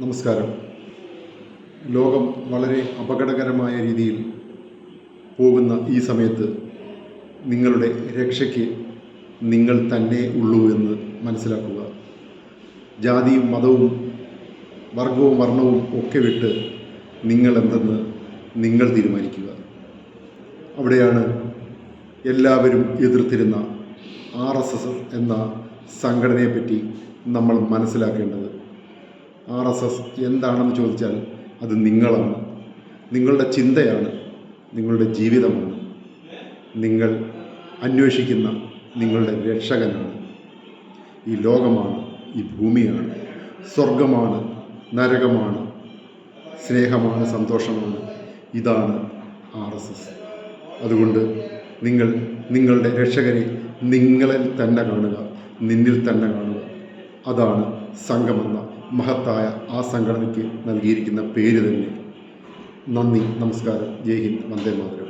നമസ്കാരം. ലോകം വളരെ അപകടകരമായ രീതിയിൽ പോകുന്ന ഈ സമയത്ത് നിങ്ങളുടെ രക്ഷയ്ക്ക് നിങ്ങൾ തന്നെ ഉള്ളൂ എന്ന് മനസ്സിലാക്കുക. ജാതിയും മതവും വർഗവും വർണവും ഒക്കെ വിട്ട് നിങ്ങൾ എന്തെന്ന് നിങ്ങൾ തീരുമാനിക്കുക. അവിടെയാണ് എല്ലാവരും എതിർത്തിരുന്ന ആർ എസ് എസ് എന്ന സംഘടനയെപ്പറ്റി നമ്മൾ മനസ്സിലാക്കേണ്ടത്. ആർ എസ് എസ് എന്താണെന്ന് ചോദിച്ചാൽ അത് നിങ്ങളാണ്. നിങ്ങളുടെ ചിന്തയാണ് നിങ്ങളുടെ ജീവിതമാണ്. നിങ്ങൾ അന്വേഷിക്കുന്ന നിങ്ങളുടെ രക്ഷകനാണ്. ഈ ലോകമാണ് ഈ ഭൂമിയാണ്. സ്വർഗമാണ് നരകമാണ്. സ്നേഹമാണ് സന്തോഷമാണ്. ഇതാണ് ആർ എസ് എസ്. അതുകൊണ്ട് നിങ്ങൾ നിങ്ങളുടെ രക്ഷകരെ നിങ്ങളിൽ തന്നെ കാണുക നിന്നിൽ തന്നെ കാണുക. അതാണ് സംഘമെന്ന മഹത്തായ ആ സംഘടനയ്ക്ക് നൽകിയിരിക്കുന്ന പേര് തന്നെ. നന്ദി നമസ്കാരം. ജയ് ഹിന്ദ്. വന്ദേ മാതരം.